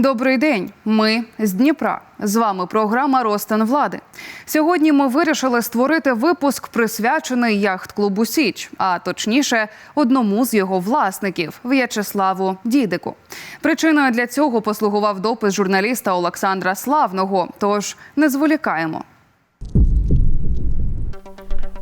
Добрий день. Ми з Дніпра. З вами програма Ростен влади. Сьогодні ми вирішили створити випуск, присвячений яхт-клубу Січ, а точніше, одному з його власників В'ячеславу Дідику. Причиною для цього послугував допис журналіста Олександра Славного. Тож не зволікаємо.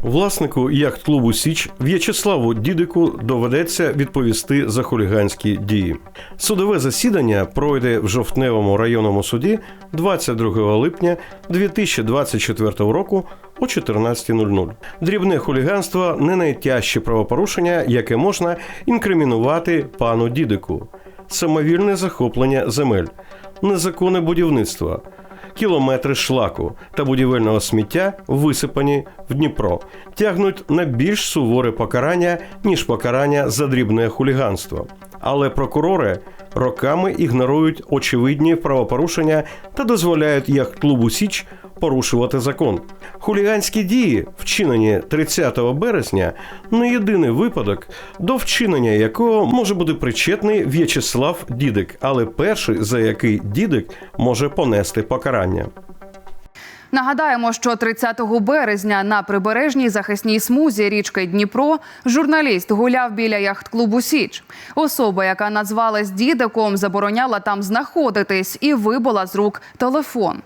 Власнику яхт-клубу Січ В'ячеславу Дідику доведеться відповісти за хуліганські дії. Судове засідання пройде в жовтневому районному суді 22 липня 2024 року о 14.00. Дрібне хуліганство не найтяжче правопорушення, яке можна інкримінувати пану Дідику. Самовільне захоплення земель, незаконне будівництво кілометри шлаку та будівельного сміття висипані в Дніпро, тягнуть на більш суворе покарання ніж покарання за дрібне хуліганство. Але прокурори роками ігнорують очевидні правопорушення та дозволяють як клубу Січ порушувати закон. Хуліганські дії, вчинені 30 березня, не єдиний випадок, до вчинення якого може бути причетний В'ячеслав Дідик, але перший, за який Дідик може понести покарання. Нагадаємо, що 30 березня на прибережній захисній смузі річки Дніпро журналіст гуляв біля яхт-клубу Січ. Особа, яка назвалась дідиком, забороняла там знаходитись і вибила з рук телефон.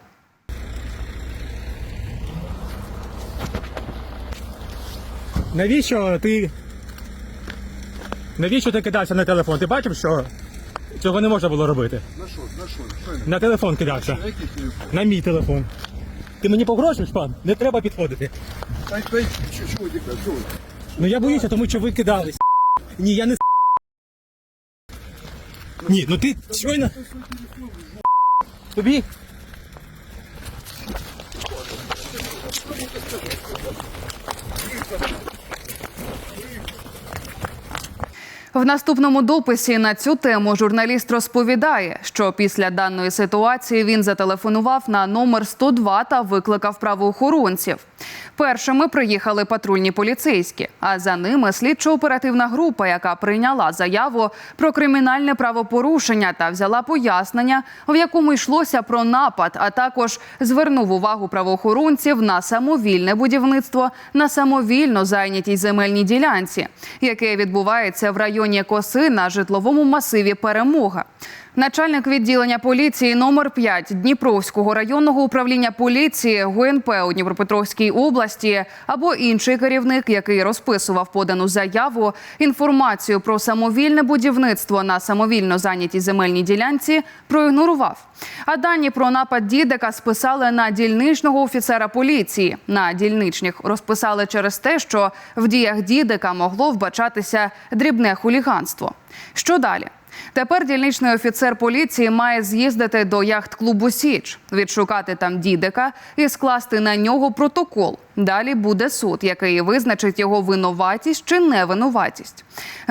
Навіщо ти. Навіщо ти кидався на телефон? Ти бачив, що цього не можна було робити? На що? На що? Що я- На телефон кидався. На який телефон? На мій телефон. Ти мені погрожуєш, пан? Не треба підходити. Та й та й? Чого? Ну я боюся, тому що ви кидались. Ні, я не. Ні, ну ти щойно. Тобі? В наступному дописі на цю тему журналіст розповідає, що після даної ситуації він зателефонував на номер 102 та викликав правоохоронців. Першими приїхали патрульні поліцейські, а за ними слідчо-оперативна група, яка прийняла заяву про кримінальне правопорушення та взяла пояснення, в якому йшлося про напад, а також звернув увагу правоохоронців на самовільне будівництво на самовільно зайнятій земельній ділянці, яке відбувається в районі Коси на житловому масиві Перемога. Начальник відділення поліції номер 5 Дніпровського районного управління поліції ГУНП у Дніпропетровській області або інший керівник, який розписував подану заяву, інформацію про самовільне будівництво на самовільно зайнятій земельній ділянці проігнорував. А дані про напад дідика списали на дільничного офіцера поліції. На дільничних розписали через те, що в діях дідика могло вбачатися дрібне хуліганство. Що далі? Тепер дільничний офіцер поліції має з'їздити до яхт-клубу Січ, відшукати там дідика і скласти на нього протокол. Далі буде суд, який визначить його винуватість чи невинуватість.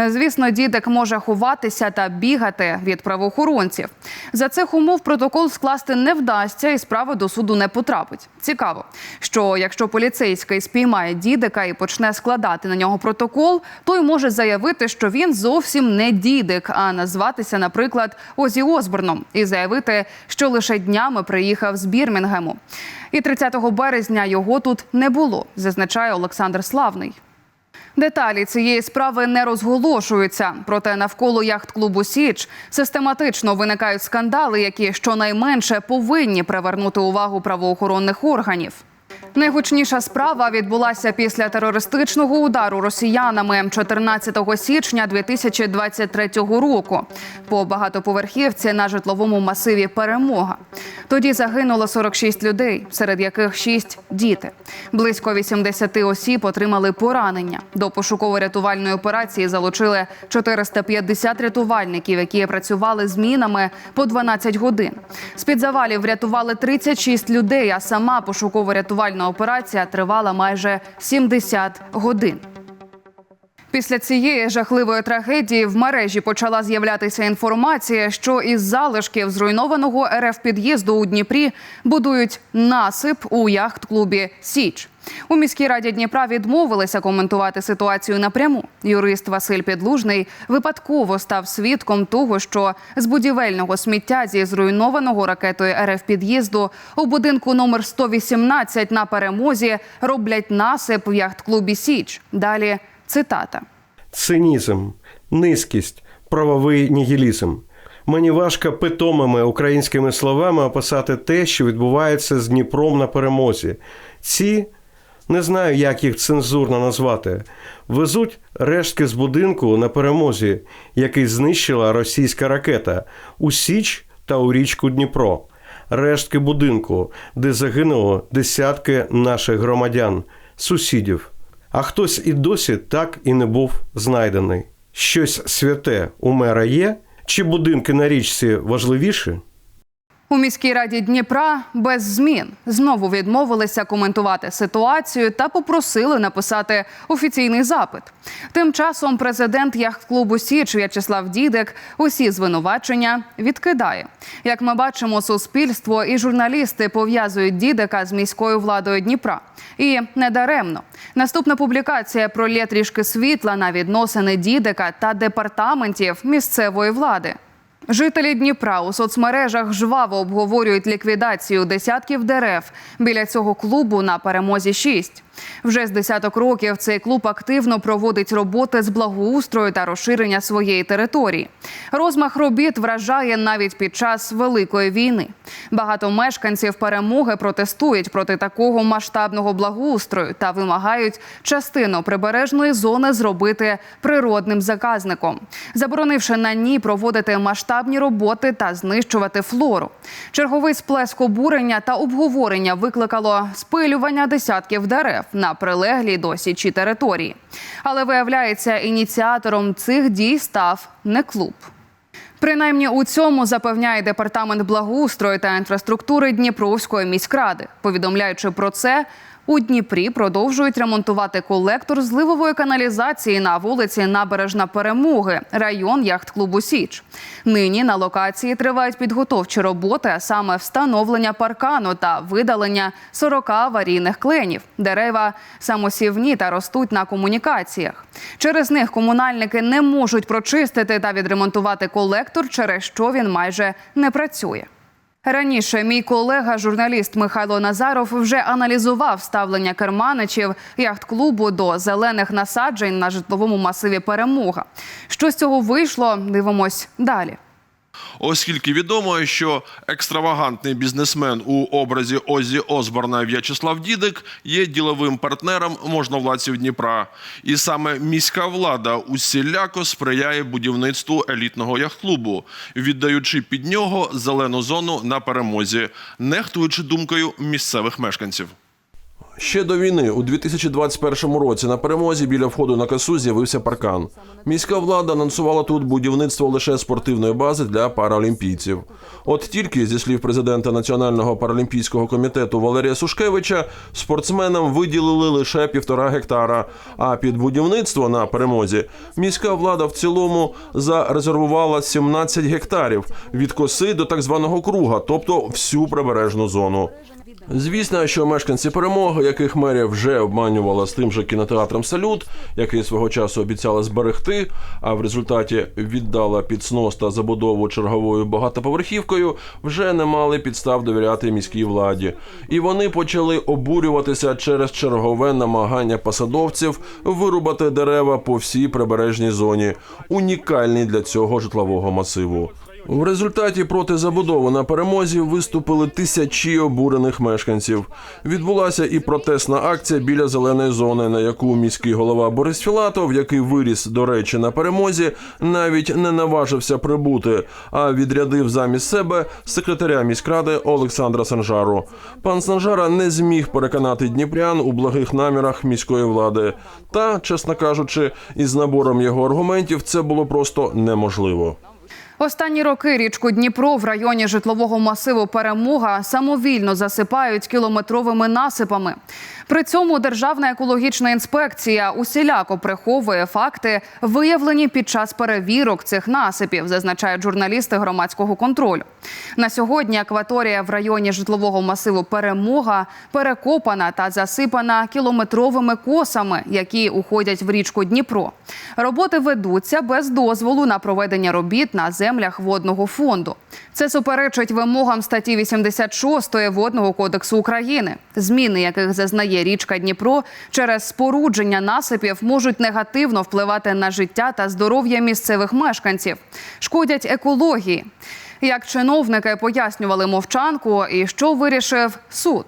Звісно, дідик може ховатися та бігати від правоохоронців. За цих умов протокол скласти не вдасться, і справа до суду не потрапить. Цікаво, що якщо поліцейський спіймає дідика і почне складати на нього протокол, той може заявити, що він зовсім не дідик, а назватися, наприклад, Озі Осборном і заявити, що лише днями приїхав з Бірмінгему. І 30 березня його тут не було, зазначає Олександр Славний. Деталі цієї справи не розголошуються. Проте навколо яхт-клубу Січ систематично виникають скандали, які щонайменше повинні привернути увагу правоохоронних органів. Найгучніша справа відбулася після терористичного удару росіянами 14 січня 2023 року по багатоповерхівці на житловому масиві Перемога. Тоді загинуло 46 людей, серед яких 6 – діти. Близько 80 осіб отримали поранення. До пошуково-рятувальної операції залучили 450 рятувальників, які працювали змінами по 12 годин. З під завалів врятували 36 людей, а сама пошуково-рятувальна операція тривала майже 70 годин. Після цієї жахливої трагедії в мережі почала з'являтися інформація, що із залишків зруйнованого РФ під'їзду у Дніпрі будують насип у яхт-клубі Січ. У міській раді Дніпра відмовилися коментувати ситуацію напряму. Юрист Василь Підлужний випадково став свідком того, що з будівельного сміття зі зруйнованого ракетою РФ під'їзду у будинку номер 118 на перемозі роблять насип в яхт-клубі Січ. Далі цитата. Цинізм, низькість, правовий нігілізм. Мені важко питомими українськими словами описати те, що відбувається з Дніпром на перемозі. Ці не знаю, як їх цензурно назвати. Везуть рештки з будинку на перемозі, який знищила російська ракета у Січ та у річку Дніпро. Рештки будинку, де загинуло десятки наших громадян, сусідів. А хтось і досі так і не був знайдений. Щось святе у мера є, чи будинки на річці важливіші? У міській раді Дніпра без змін знову відмовилися коментувати ситуацію та попросили написати офіційний запит. Тим часом президент яхт-клубу Січ В'ячеслав Дідек усі звинувачення відкидає. Як ми бачимо, суспільство і журналісти пов'язують Дідека з міською владою Дніпра. І недаремно. Наступна публікація пролє трішки світла на відносини Дідека та департаментів місцевої влади. Жителі Дніпра у соцмережах жваво обговорюють ліквідацію десятків дерев біля цього клубу на перемозі 6. Вже з десяток років цей клуб активно проводить роботи з благоустрою та розширення своєї території. Розмах робіт вражає навіть під час великої війни. Багато мешканців перемоги протестують проти такого масштабного благоустрою та вимагають частину прибережної зони зробити природним заказником, заборонивши на ній проводити масштабні роботи та знищувати флору. Черговий сплеск обурення та обговорення викликало спилювання десятків дерев на прилеглій до січі території. Але виявляється, ініціатором цих дій став не клуб. Принаймні у цьому запевняє департамент благоустрою та інфраструктури Дніпровської міськради. Повідомляючи про це, у Дніпрі продовжують ремонтувати колектор зливової каналізації на вулиці Набережна Перемоги, район яхт-клубу Січ. Нині на локації тривають підготовчі роботи, а саме встановлення паркану та видалення 40 аварійних кленів. Дерева самосівні та ростуть на комунікаціях. Через них комунальники не можуть прочистити та відремонтувати колектор, через що він майже не працює. Раніше мій колега, журналіст Михайло Назаров, вже аналізував ставлення керманичів яхт-клубу до зелених насаджень на житловому масиві Перемога. Що з цього вийшло? Дивимось далі. Оскільки відомо, що екстравагантний бізнесмен у образі Озі Осборна В'ячеслав Дідик є діловим партнером можновладців Дніпра, і саме міська влада усіляко сприяє будівництву елітного яхт-клубу, віддаючи під нього зелену зону на перемозі, нехтуючи думкою місцевих мешканців. Ще до війни, у 2021 році, на перемозі біля входу на касу з'явився паркан. Міська влада анонсувала тут будівництво лише спортивної бази для паралімпійців. От тільки, зі слів президента Національного паралімпійського комітету Валерія Сушкевича, спортсменам виділили лише півтора гектара. А під будівництво на перемозі міська влада в цілому зарезервувала 17 гектарів від коси до так званого круга, тобто всю прибережну зону. Звісно, що мешканці перемоги, яких мерія вже обманювала з тим же кінотеатром Салют, який свого часу обіцяла зберегти, а в результаті віддала під снос та забудову черговою багатоповерхівкою, вже не мали підстав довіряти міській владі. І вони почали обурюватися через чергове намагання посадовців вирубати дерева по всій прибережній зоні, унікальній для цього житлового масиву. В результаті проти забудови на перемозі виступили тисячі обурених мешканців. Відбулася і протестна акція біля зеленої зони, на яку міський голова Борис Філатов, який виріс до речі на перемозі, навіть не наважився прибути, а відрядив замість себе секретаря міськради Олександра Санжару. Пан Санжара не зміг переконати дніпрян у благих намірах міської влади. Та, чесно кажучи, із набором його аргументів це було просто неможливо. Останні роки річку Дніпро в районі житлового масиву Перемога самовільно засипають кілометровими насипами. При цьому Державна екологічна інспекція усіляко приховує факти, виявлені під час перевірок цих насипів, зазначають журналісти громадського контролю. На сьогодні акваторія в районі житлового масиву Перемога перекопана та засипана кілометровими косами, які уходять в річку Дніпро. Роботи ведуться без дозволу на проведення робіт на землях водного фонду. Це суперечить вимогам статті 86 Водного кодексу України, зміни яких зазнає річка Дніпро через спорудження насипів можуть негативно впливати на життя та здоров'я місцевих мешканців, шкодять екології. Як чиновники пояснювали мовчанку, і що вирішив суд.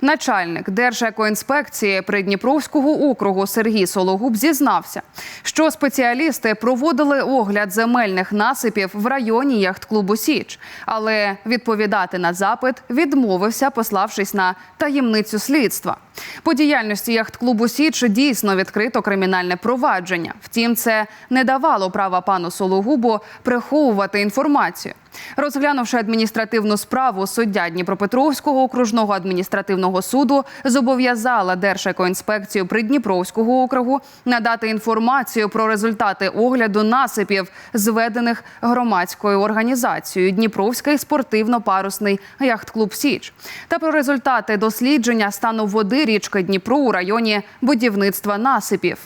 Начальник Держекоінспекції Придніпровського округу Сергій Сологуб зізнався, що спеціалісти проводили огляд земельних насипів в районі яхт-клубу Січ, але відповідати на запит відмовився, пославшись на таємницю слідства. По діяльності яхт-клубу Січ дійсно відкрито кримінальне провадження. Втім, це не давало права пану Сологубу приховувати інформацію. Розглянувши адміністративну справу, суддя Дніпропетровського окружного адміністративного суду зобов'язала Держекоінспекцію Придніпровського округу надати інформацію про результати огляду насипів, зведених громадською організацією Дніпровський спортивно-парусний яхт-клуб Січ та про результати дослідження стану води річки Дніпро у районі будівництва насипів.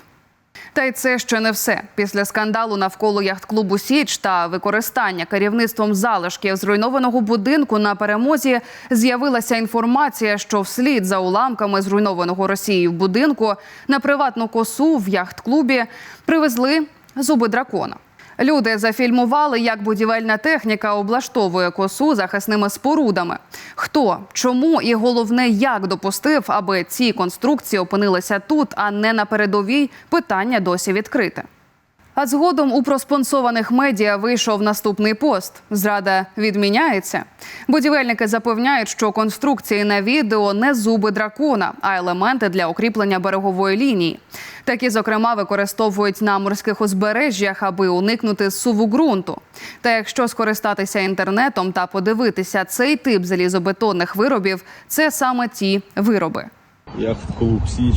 Та й це ще не все. Після скандалу навколо яхт-клубу Січ та використання керівництвом залишків зруйнованого будинку на перемозі з'явилася інформація, що вслід за уламками зруйнованого Росією будинку на приватну косу в яхт-клубі привезли зуби дракона. Люди зафільмували, як будівельна техніка облаштовує косу захисними спорудами. Хто, чому і головне, як допустив, аби ці конструкції опинилися тут, а не на передовій, питання досі відкрите. А згодом у проспонсованих медіа вийшов наступний пост. Зрада відміняється. Будівельники запевняють, що конструкції на відео не зуби дракона, а елементи для укріплення берегової лінії. Такі, зокрема, використовують на морських узбережжях, аби уникнути суву ґрунту. Та якщо скористатися інтернетом та подивитися цей тип залізобетонних виробів, це саме ті вироби. Яхт-клуб Сич.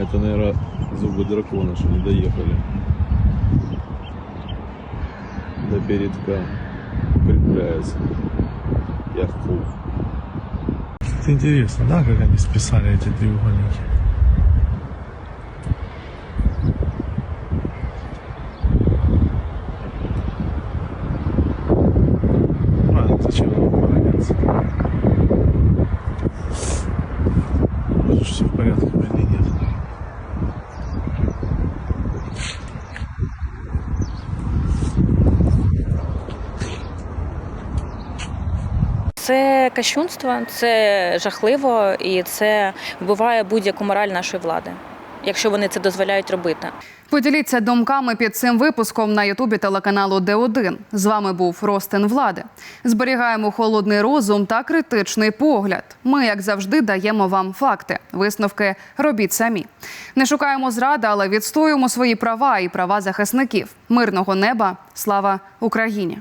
Это, наверное, зубы дракона, что не доехали. До передка укрепляется. Это интересно, да, как они списали эти треугольники? Це кощунство, це жахливо і це вбиває будь-яку мораль нашої влади, якщо вони це дозволяють робити. Поділіться думками під цим випуском на ютубі телеканалу Д1. З вами був Ростин Влади. Зберігаємо холодний розум та критичний погляд. Ми, як завжди, даємо вам факти. Висновки робіть самі. Не шукаємо зради, але відстоюємо свої права і права захисників. Мирного неба. Слава Україні!